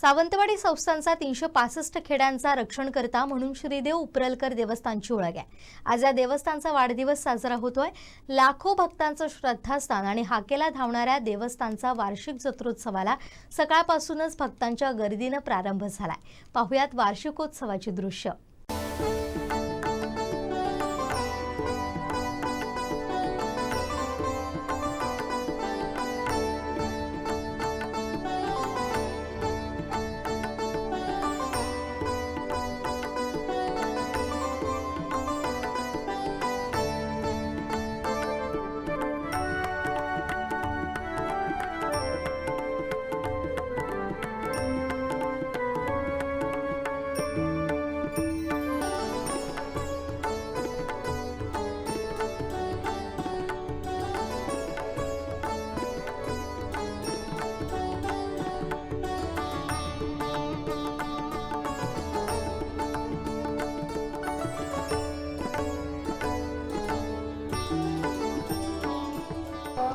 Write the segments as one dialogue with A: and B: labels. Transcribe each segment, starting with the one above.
A: सावंतवाडी संस्थांचा तीनशे पासष्ट खेड्यांचा रक्षणकर्ता म्हणून श्रीदेव उपरलकर देवस्थानची ओळख आहे. आज या देवस्थानचा वाढदिवस साजरा होतोय. लाखो भक्तांचं श्रद्धास्थान आणि हाकेला धावणाऱ्या देवस्थानचा वार्षिक जत्रोत्सवाला सकाळपासूनच भक्तांच्या गर्दीनं प्रारंभ झालाय. पाहुयात वार्षिकोत्सवाची दृश्य.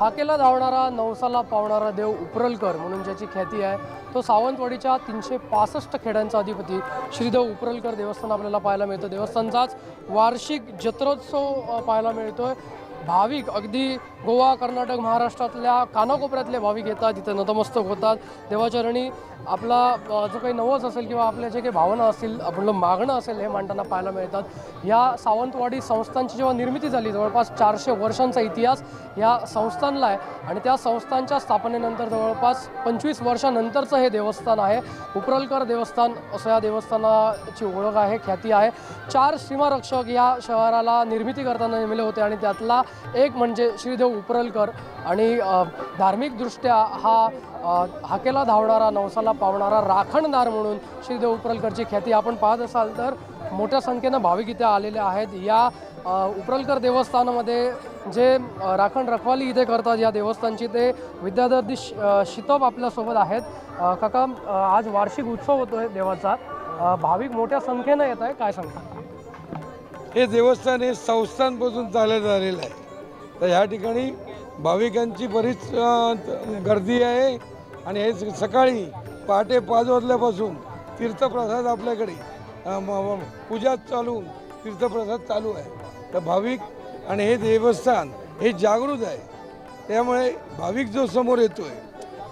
B: हाकेला धावणारा नवसाला पावणारा देव उपरलकर म्हणून ज्याची ख्याती आहे तो सावंतवाडीच्या तीनशे पासष्ट खेड्यांचा अधिपती. श्रीदेव उपरलकर देवस्थान आपल्याला पाहायला मिळतं. देवस्थानचाच वार्षिक जत्रोत्सव पाहायला मिळतोय. भाविक अगदी गोवा कर्नाटक महाराष्ट्रातल्या कानाकोपऱ्यातले भाविक येतात तिथे नतमस्तक होतात. देवाचरणी आपला जो काही नवस असेल किंवा आपल्या जे काही भावना असतील आपलं मागणं असेल हे मांडताना पाहायला मिळतात. या सावंतवाडी संस्थांची जेव्हा निर्मिती झाली जवळपास चारशे वर्षांचा इतिहास या संस्थांना आहे. आणि त्या संस्थांच्या स्थापनेनंतर जवळपास पंचवीस वर्षानंतरचं हे देवस्थान आहे. उपरलकर देवस्थान असं या देवस्थानाची ओळख आहे ख्याती आहे. चार सीमारक्षक या शहराला निर्मिती करताना नेमले होते आणि त्यातला एक म्हणजे श्रीदेव उपरलकर आणि धार्मिकदृष्ट्या हा हाकेला धावणारा नवसाला पावणारा राखणदार म्हणून श्रीदेव उपरलकरची ख्याती आपण पाहत असाल तर मोठ्या संख्येनं भाविक इथे आलेले आहेत. या उपरलकर देवस्थानामध्ये जे राखण रखवाली इथे करतात या देवस्थानची ते विद्याधर शितप आपल्यासोबत आहेत. काका आज वार्षिक उत्सव होतो आहे देवाचा भाविक मोठ्या संख्येनं येत आहे काय सांगता?
C: हे देवस्थान हे संस्थांपासून चालत आलेलं आहे. तर ह्या ठिकाणी भाविकांची बरीच गर्दी आहे. आणि हे स- सकाळी पहाटे पाच वाजल्यापासून तीर्थप्रसाद आपल्याकडे पूजा चालू तीर्थप्रसाद चालू आहे. तर भाविक आणि हे देवस्थान हे जागृत आहे. त्यामुळे भाविक जो समोर येतो आहे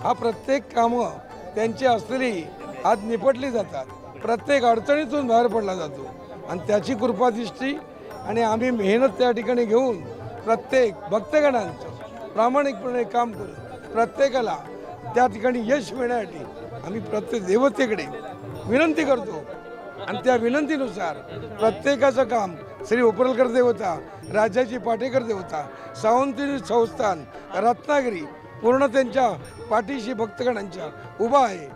C: हा प्रत्येक कामं त्यांची असलेली आज निपटली जातात. प्रत्येक अडचणीतून बाहेर पडला जातो. आणि त्याची कृपादृष्टी आणि आम्ही मेहनत त्या ठिकाणी घेऊन प्रत्येक भक्तगणांचं प्रामाणिकपणे काम करून प्रत्येकाला त्या ठिकाणी यश मिळण्यासाठी आम्ही प्रत्येक देवतेकडे विनंती करतो. आणि त्या विनंतीनुसार प्रत्येकाचं काम श्री उपरलकर देवता राजाजी पाटेकर देवता सावंती संस्थान रत्नागिरी पूर्ण त्यांच्या पाठीशी भक्तगणांच्या उभा आहे.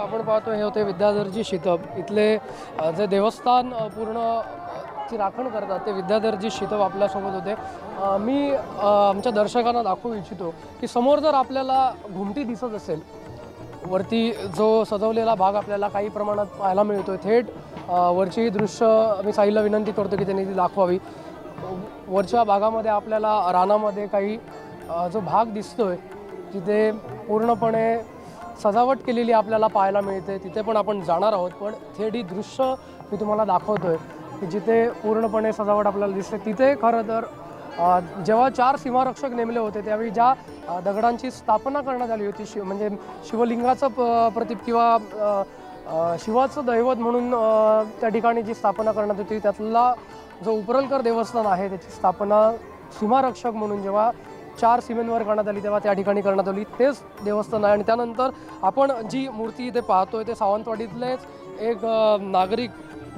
B: आपण पाहतो हे होते विद्याधरजी शितप. इथले जे देवस्थान पूर्ण ची राखण करतात. ते विद्याधरजी शितप आपल्यासोबत होते. मी आमच्या दर्शकांना दाखवू इच्छितो की समोर जर आपल्याला घुमटी दिसत असेल वरती जो सजवलेला भाग आपल्याला काही प्रमाणात पाहायला मिळतो थेट वरचीही वरची ही दृश्य मी साईला विनंती करतो की त्यांनी ती दाखवावी. वरच्या भागामध्ये आपल्याला रानामध्ये काही जो भाग दिसतोय तिथे पूर्णपणे सजावट केलेली आपल्याला पाहायला मिळते तिथे पण आपण जाणार आहोत. पण थेट ही दृश्य मी तुम्हाला दाखवतोय. की जिथे पूर्णपणे सजावट आपल्याला दिसते तिथे खरं तर जेव्हा चार सीमारक्षक नेमले होते त्यावेळी ज्या दगडांची स्थापना करण्यात आली होती शिव म्हणजे शिवलिंगाचं प प्रतीक किंवा शिवाचं दैवत म्हणून त्या ठिकाणी जी स्थापना करण्यात होती त्यातला जो उपरलकर देवस्थान आहे त्याची स्थापना सीमारक्षक म्हणून जेव्हा चार सीमेंवर करण्यात आली तेव्हा त्या ठिकाणी करण्यात आली तेच देवस्थान आहे. आणि त्यानंतर आपण जी मूर्ती इथे पाहतोय ते सावंतवाडीतलेच एक नागरिक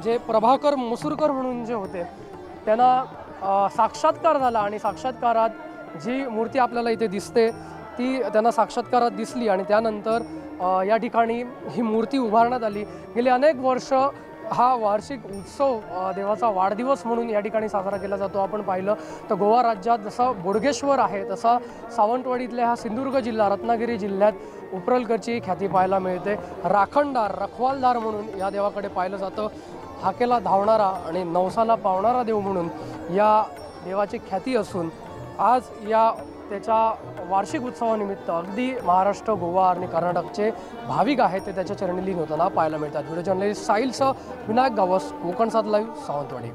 B: जे प्रभाकर मसूरकर म्हणून जे होते त्यांना साक्षात्कार झाला आणि साक्षात्कारात जी मूर्ती आपल्याला इथे दिसते ती त्यांना साक्षात्कारात दिसली आणि त्यानंतर या ठिकाणी ही मूर्ती उभारण्यात आली. गेली अनेक वर्ष हा वार्षिक उत्सव देवाचा वाढदिवस म्हणून या ठिकाणी साजरा केला जातो. आपण पाहिलं तर गोवा राज्यात जसं बोडगेश्वर आहे तसा सावंतवाडीतल्या हा सिंधुदुर्ग जिल्हा रत्नागिरी जिल्ह्यात उपरलकरची ख्याती पाहायला मिळते. राखणदार रखवालदार म्हणून या देवाकडे पाहिलं जातं. हाकेला धावणारा आणि नवसाला पावणारा देव म्हणून या देवाची ख्याती असून आज या त्याच्या वार्षिक उत्सवानिमित्त अगदी महाराष्ट्र गोवा आणि कर्नाटकचे भाविक आहेत ते त्याच्या चरणी लीन होताना पाहायला मिळतात. व्हिडिओ जर्नलिस्ट साहिलसह विनायक गावस कोकण सात लाईव्ह सावंतवाडी.